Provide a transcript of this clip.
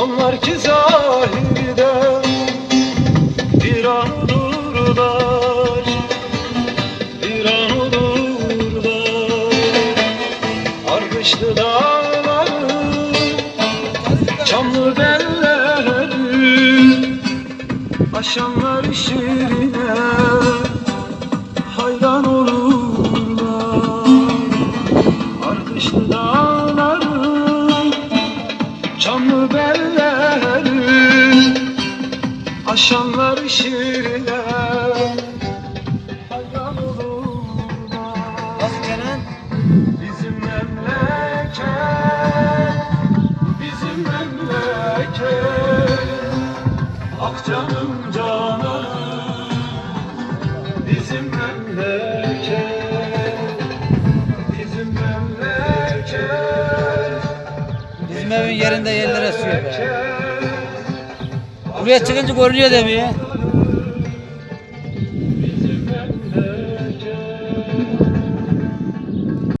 Onlar ki zahirden bir an olurlar Bir an olurlar. Argışlı dağları Çamlı belleri Aşanlar şirine Çamlı belleri Aşanlar şiirine Hayran olurlar? Bizim memleket Bizim memleket Ah canım canım Bizim memleket evin yerinde yerler esiyor be. memleket. Buraya çıkınca görünüyor demiyor.